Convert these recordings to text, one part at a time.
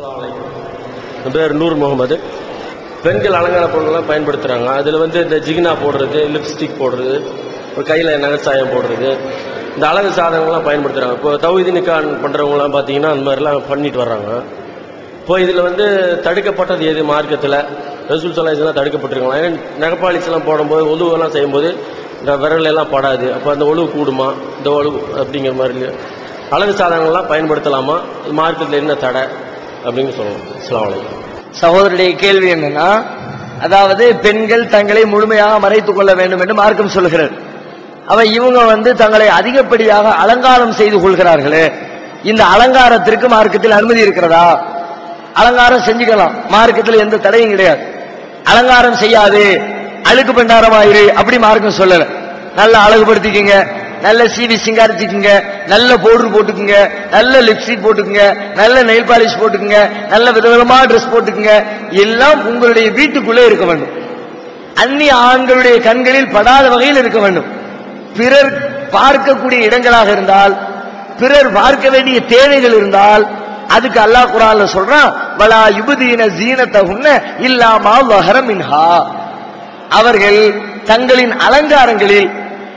என் பேர் நூர் முகமது. பெண்கள் அலங்கார பொருட்கள்லாம் பயன்படுத்துகிறாங்க அதில் வந்து இந்த ஜிகினா போடுறது லிப்ஸ்டிக் போடுறது ஒரு கையில் நகைச்சாயம் போடுறது. இந்த அழகு சாதனங்கள்லாம் பயன்படுத்துகிறாங்க இப்போ தௌஹீது நிக்கான் பண்ணுறவங்களாம் பார்த்தீங்கன்னா அந்த மாதிரிலாம் பண்ணிட்டு வர்றாங்க. இப்போ இதில் வந்து தடுக்கப்பட்டது எது? மார்க்கத்தில் ரசூல் சலாஹ்லாம் தடுக்கப்பட்டிருக்கலாம். ஏன்னா நகப்பாலிச்செல்லாம் போடும்போது ஒழுவெல்லாம் செய்யும்போது இந்த விரல் எல்லாம் படாது. அப்போ அந்த ஒழுவு கூடுமா? இந்த ஒழுவு அப்படிங்கிற மாதிரி அழகு சாதனங்கள்லாம் பயன்படுத்தலாமா? மார்க்கத்தில் என்ன தடை? அப்படின்னு சொல்லணும் அஸ்ஸலாமு சகோதரருடைய கேள்வி என்னன்னா அதாவது பெண்கள் தங்களை முழுமையாக மறைத்துக் கொள்ள வேண்டும் என்று மார்க்கம் சொல்கிறார் அவ இவங்க வந்து தங்களை அதிகப்படியாக அலங்காரம் செய்து கொள்கிறார்களே இந்த அலங்காரத்திற்கு மார்க்கத்தில் அனுமதி இருக்கிறதா? அலங்காரம் செஞ்சுக்கலாம் மார்க்கத்தில் எந்த தடையும் கிடையாது. அலங்காரம் செய்யாது அழுக்கு பண்டாரமாயிரு அப்படி மார்க்கம் சொல்லல. நல்லா அழகுபடுத்திக்கங்க நல்ல சீவி சிங்காரிச்சுக்குங்க நல்ல பவுடர் போட்டுக்குங்க. நல்ல லிப்ஸ்டிக் போட்டுக்குங்க. நல்ல நெயில் பாலிஷ் போட்டுக்குங்க. நல்ல விதவிதமான ட்ரெஸ் போட்டுக்குங்க. எல்லாம் உங்களுடைய வீட்டுக்குள்ளே இருக்க வேண்டும். அந்நிய ஆண்களுடைய கண்களில் படாத வகையில் இருக்க வேண்டும். பிறர் பார்க்கக்கூடிய இடங்களாக இருந்தால் பிறர் பார்க்க வேண்டிய தேவைகள் இருந்தால் அதுக்கு அல்லாஹ் குரான்ல சொல்றான் வலா யுபதீன ஜீனத்தகுன்ன இல்லாமா வஹரமின்ஹா அவர்கள் தங்களின் அலங்காரங்களில்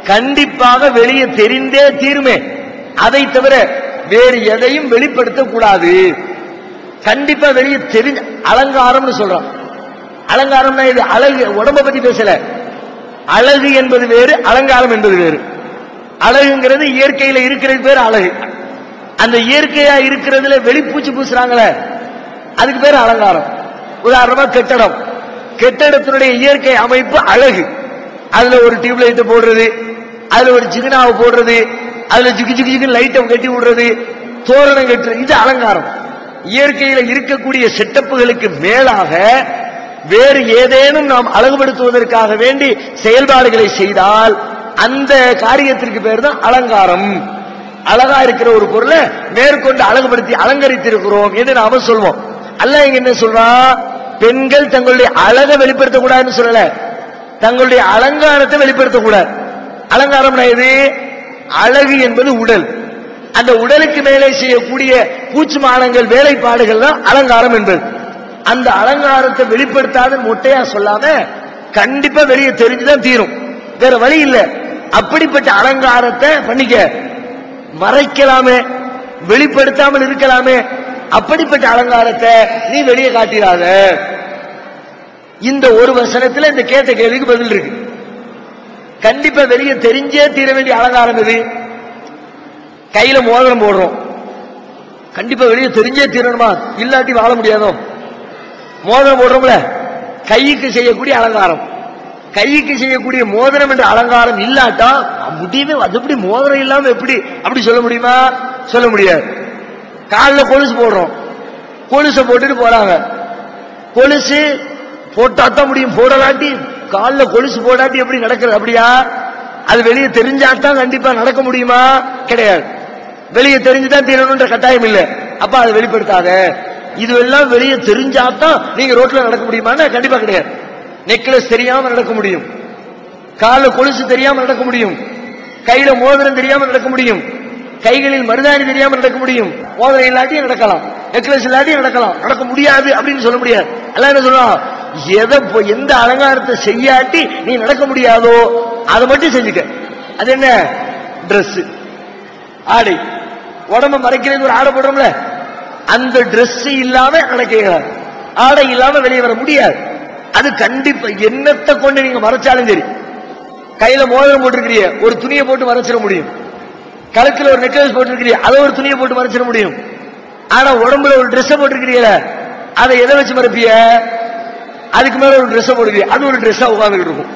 கண்டிப்பாக வெளியே தெரிந்தே தீருமே. அதை தவிர வேறு எதையும் வெளிப்படுத்த கூடாது. கண்டிப்பா வெளியே தெரிஞ்ச அலங்காரம்னு சொல்றோம். அலங்காரம்னா இது அழகு உடம்ப பத்தி பேசல. அழகு என்பது வேறு அலங்காரம் என்பது வேறு. அழகுங்கிறது இயற்கையில இருக்கிறது பேர் அழகு. அந்த இயற்கையா இருக்கிறதுல வெளிப்பூச்சி பூசுறாங்களே அதுக்கு பேர் அலங்காரம். உதாரணமா கெட்டடம். கெட்டடத்தினுடைய இயற்கை அமைப்பு அழகு. அதுல ஒரு டியூப்லைட் போடுறது அதுல ஒரு ஜிகினாவை போடுறது அதுல ஜிகு ஜிகு ஜிகு லைட்டை கட்டி விடுறது தோரணம் கட்டுறது இது அலங்காரம். இயற்கையில இருக்கக்கூடிய செட்டப்புகளுக்கு மேலாக வேறு ஏதேனும் நாம் அழகுபடுத்துவதற்காக வேண்டி செயல்பாடுகளை செய்தால் அந்த காரியத்திற்கு பேர் தான் அலங்காரம். அழகா இருக்கிற ஒரு பொருளை மேற்கொண்டு அழகுபடுத்தி அலங்கரித்திருக்கிறோம் என்று நாம சொல்வோம். அல்ல இங்க என்ன சொல்றா? பெண்கள் தங்களுடைய அழகை வெளிப்படுத்தக்கூடாதுன்னு சொல்லல. தங்களுடைய அலங்காரத்தை வெளிப்படுத்தக்கூடாது. அலங்காரம்னா எது அழகு என்பது உடல். அந்த உடலுக்கு மேலே செய்யக்கூடிய பூச்சி மானங்கள் வேலைப்பாடுகள் தான் அலங்காரம் என்பது. அந்த அலங்காரத்தை வெளிப்படுத்தாத மொட்டையா சொல்லாம கண்டிப்பா வெளியே தெரிஞ்சுதான் தீரும். வேற வழி இல்ல. அப்படிப்பட்ட அலங்காரத்தை பண்ணிக்க. மறைக்கலாமே. வெளிப்படுத்தாமல் இருக்கலாமே. அப்படிப்பட்ட அலங்காரத்தை நீ வெளியே காட்டிடாத இந்த ஒரு வசனத்துல இந்த கேட்ட கேள்விக்கு பதில் இருக்கு. கண்டிப்பா வெளியே தெரிஞ்சே தீர வேண்டிய அலங்காரம் இது கையில மோதிரம் போடுறோம். கண்டிப்பா வெளியே தெரிஞ்சே தீரணுமா? இல்லாட்டி வாழ முடியாதோ? மோதிரம் போடுறோம்ல. கைக்கு செய்யக்கூடிய அலங்காரம். கைக்கு செய்யக்கூடிய மோதிரம் என்ற அலங்காரம் இல்லாட்டா முடியுமே அது எப்படி மோதிரம் இல்லாம எப்படி? அப்படி சொல்ல முடியுமா? சொல்ல முடியாது. காலில் கொலுசு போடுறோம். கொலுசை போட்டுட்டு போறாங்க. கொலுசு போட்டா தான் முடியும். போடலாட்டி காலில் கொலுசு போடாட்டி எப்படி நடக்கிறது அப்படியா? அது வெளியே தெரிஞ்சாதான் கண்டிப்பா நடக்க முடியுமா? கிடையாது. வெளியே தெரிஞ்சுதான் தீரணும்ன்ற கட்டாயம் இல்லை. அப்ப அதை வெளிப்படுத்தாத. இதுவெல்லாம் வெளியே தெரிஞ்சாத்தான் நீங்க ரோட்ல நடக்க முடியுமான்னா கண்டிப்பா கிடையாது. நெக்லஸ் தெரியாம நடக்க முடியும். கால கொலுசு தெரியாம நடக்க முடியும். கையில மோதிரம் தெரியாம நடக்க முடியும். கைகளில் மருதாணி தெரியாம நடக்க முடியும். மோதிரம் இல்லாட்டியும் நடக்கலாம். நெக்லஸ் இல்லாட்டியும் நடக்கலாம். நடக்க முடியாது அப்படின்னு சொல்ல முடியாது. எல்லாம் என்ன சொல்லுவான் எதை எந்த அலங்காரத்தை செய்யாட்டி நீ நடக்க முடியாதோ அதை மட்டும் செஞ்சுக்க. அது என்ன? ட்ரெஸ் ஆடை. உடம்ப மறைக்கிறது ஒரு ஆடை போடுறோம்ல. அந்த ட்ரெஸ் இல்லாம நடக்க ஆடை இல்லாம வெளியே வர முடியாது. அது கண்டிப்பா என்னத்தை கொண்டு நீங்க மறைச்சாலும் சரி. கையில மோதிரம் போட்டிருக்கிறிய ஒரு துணியை போட்டு மறைச்சிட முடியும். கழுத்துல ஒரு நெக்லஸ் போட்டிருக்கிறிய அதை ஒரு துணியை போட்டு மறைச்சிட முடியும். ஆனா உடம்புல ஒரு ட்ரெஸ் போட்டிருக்கிறீல அதை எதை வச்சு மறைப்பிய அதுக்கு மேல ஒரு Dress போடுது. அது ஒரு Dress உட்காந்துக்கிட்டு இருக்கும்.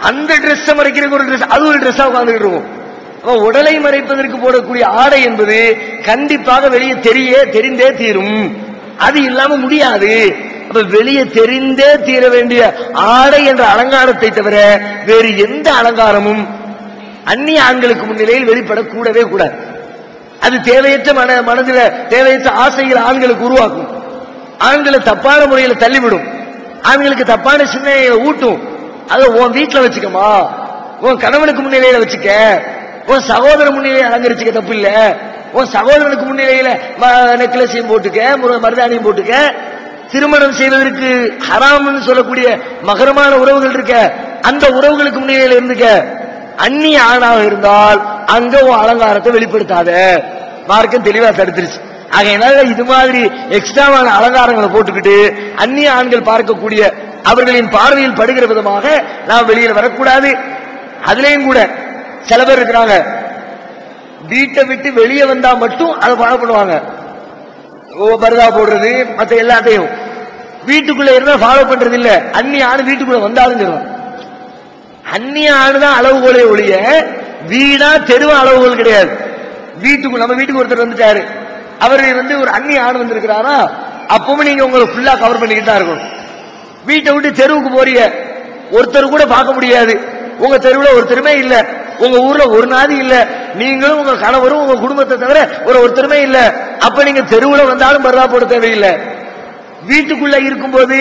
அந்த Dress மறைக்கிறதுக்கு ஒரு ட்ரெஸ் அது ஒரு Dress உட்காந்துக்கிட்டு இருக்கும். உடலை மறைப்பதற்கு போடக்கூடிய ஆடை என்பது கண்டிப்பாக வெளியே தெரிய தெரிந்தே தீரும். அது இல்லாம முடியாது. அப்ப வெளியே தெரிந்தே தீர வேண்டிய ஆடை என்ற அலங்காரத்தை தவிர வேறு எந்த அலங்காரமும் அந்நிய ஆண்களுக்கு முன்னிலையில் வெளிப்படக்கூடவே கூடாது. அது தேவையற்ற மன மனதில் தேவையற்ற ஆசைகள் ஆண்களுக்கு உருவாக்கும். ஆண்களை தப்பான முறையில் தள்ளிவிடும். அவங்களுக்கு தப்பான சிந்தனையை ஊட்டும். அதை உன் வீட்டில் வச்சுக்கமா உன் கணவனுக்கு முன்னிலையில வச்சுக்க. உன் சகோதர முன்னிலையை அலங்கரிச்சுக்க தப்பு இல்ல உன் சகோதரனுக்கு முன்னிலையில நெக்லஸையும் போட்டுக்க மருதாணியும் போட்டுக்க. திருமணம் செய்வதற்கு ஹராம்னு சொல்லக்கூடிய மகரமான உறவுகள் இருக்க அந்த உறவுகளுக்கு முன்னிலையில இருந்துக்க. அந்நிய ஆணாக இருந்தால் அங்க உன் அலங்காரத்தை வெளிப்படுத்தாத. மார்க்கம் தெளிவா தடுத்துருச்சு. ஆகையினால இது மாதிரி எக்ஸ்ட்ராவான அலங்காரங்களை போட்டுக்கிட்டு அந்நிய ஆண்கள் பார்க்கக்கூடிய அவர்களின் பார்வையில் படுகிற விதமாக நாம் வெளியில் வரக்கூடாது. அதுலேயும் கூட சில பேர் இருக்கிறாங்க. வீட்டை விட்டு வெளியே வந்தா மட்டும் அதை ஃபாலோ பண்ணுவாங்க. பருதா போடுறது மற்ற எல்லாத்தையும். வீட்டுக்குள்ள இருந்தா ஃபாலோ பண்றது இல்ல. அந்நிய ஆணு வீட்டுக்குள்ள வந்தாலும் சொல்லுவாங்க. அந்நிய ஆணுதான் அளவுகோலே ஒழிய வீடா தெருவா அளவுகோல் கிடையாது. வீட்டுக்கு நம்ம வீட்டுக்கு ஒருத்தர் வந்துட்டாரு. அவர் வந்து ஒரு அண்ணி ஆண் வந்திருக்கிறாரா? அப்பவும் நீங்க உங்களை ஃபுல்லா கவர் பண்ணிக்கிட்டு தான் இருக்கணும். வீட்டை விட்டு தெருவுக்கு போறீங்க. ஒருத்தர் கூட பார்க்க முடியாது. உங்க தெருவில் ஒருத்தருமே இல்ல. உங்க ஊர்ல ஒரு நாதி இல்ல. நீங்களும் உங்க கணவரும் உங்க குடும்பத்தை தவிர ஒரு ஒருத்தருமே இல்ல. அப்ப நீங்க தெருவுல வந்தாலும் பரவா போட தேவையில்லை. வீட்டுக்குள்ள இருக்கும்போது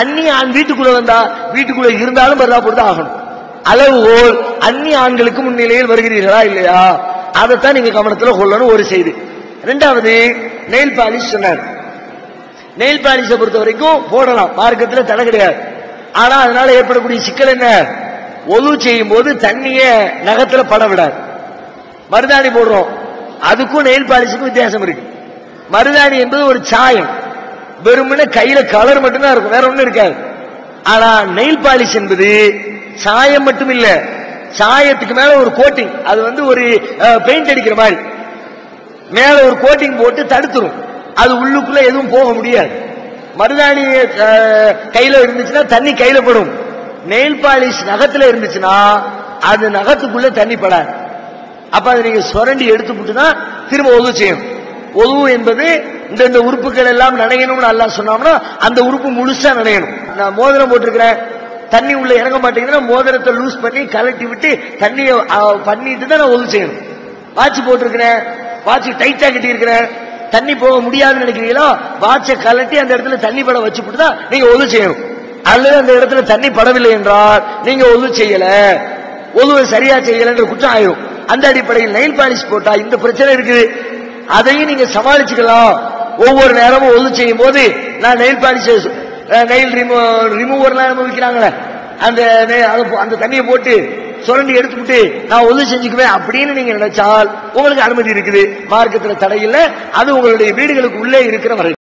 அந்நி ஆண் வீட்டுக்குள்ள வந்தா வீட்டுக்குள்ள இருந்தாலும் பரவா போட்டு தான் ஆகணும் அளவுகோல் அந்நிய ஆண்களுக்கு முன்னிலையில் வருகிறீர்களா இல்லையா? அதைத்தான் நீங்க கவனத்துல கொள்ளணும். ஒரு செய்தி. ரெண்டாவது நெயில் பாலிஷ் சொன்னார். நெயில் பாலிஷை பொறுத்த வரைக்கும் போடலாம். மார்க்கத்தில் தடை கிடையாது. ஆனா அதனால ஏற்படக்கூடிய சிக்கல் என்ன? ஒது செய்யும் போது தண்ணிய நகத்துல பட விடாது. மருதாணி போடுறோம். அதுக்கும் நெயில் பாலிஷுக்கும் வித்தியாசம் இருக்கு. மருதாணி என்பது ஒரு சாயம். வெறுமனே கையில கலர் மட்டும்தான் இருக்கும். வேற ஒண்ணும் இருக்காது. ஆனா நெயில் பாலிஷ் என்பது சாயம் மட்டும் இல்ல. சாயத்துக்கு மேல ஒரு கோட்டிங் அது வந்து ஒரு பெயிண்ட் அடிக்கிற மாதிரி. மேல ஒரு கோட்டிங் போட்டு தடுத்துரும். அது உள்ளுக்குள்ள எதுவும் போக முடியாது. மருதாணி கையில இருந்துச்சுன்னா தண்ணி கையில படும். நெயில் பாலிஷ் நகத்துல இருந்துச்சுன்னா அது நகத்துக்குள்ள தண்ணி படாது. அப்ப அதை நீங்க சுரண்டி எடுத்து தான் திரும்ப ஒது செய்யும் ஒதுவு என்பது இந்த இந்த உறுப்புகள் எல்லாம் நனையணும்னு எல்லாம் சொன்னோம்னா அந்த உறுப்பு முழுசா நனையணும். நான் மோதிரம் போட்டிருக்கிறேன். தண்ணி உள்ள இறங்க மாட்டேங்குதுன்னா மோதிரத்தை லூஸ் பண்ணி கலட்டி விட்டு தண்ணியை பண்ணிட்டு தான் நான் ஒது செய்யணும். வாட்ச் போட்டிருக்கிறேன். வாட்ச் டைட்டா கட்டி இருக்கிற தண்ணி போக முடியாதுன்னு நினைக்கிறீங்களோ வாட்சை கலட்டி அந்த இடத்துல தண்ணி பட வச்சுட்டு தான் நீங்க ஒது செய்யணும். அல்லது அந்த இடத்துல தண்ணி படவில்லை என்றால் நீங்க ஒது செய்யல. ஒதுவை சரியா செய்யலன்ற குற்றம் ஆயிரும். அந்த அடிப்படையில் நெயில் பாலிஷ் போட்டா இந்த பிரச்சனை இருக்குது. அதையும் நீங்க சமாளிச்சுக்கலாம். ஒவ்வொரு நேரமும் ஒது செய்யும் போது நான் நெயில் பாலிஷ் நெயில் ரிமூவர்லாம் விற்கிறாங்களே அந்த அந்த தண்ணியை போட்டு சுரண்டி எடுத்துக்கிட்டு நான் ஒது செஞ்சுக்குவேன் அப்படின்னு நீங்க நினைச்சால் உங்களுக்கு அனுமதி இருக்குது. மார்க்கத்துல தடையில் அது உங்களுடைய வீடுகளுக்கு உள்ளே இருக்கிற வரை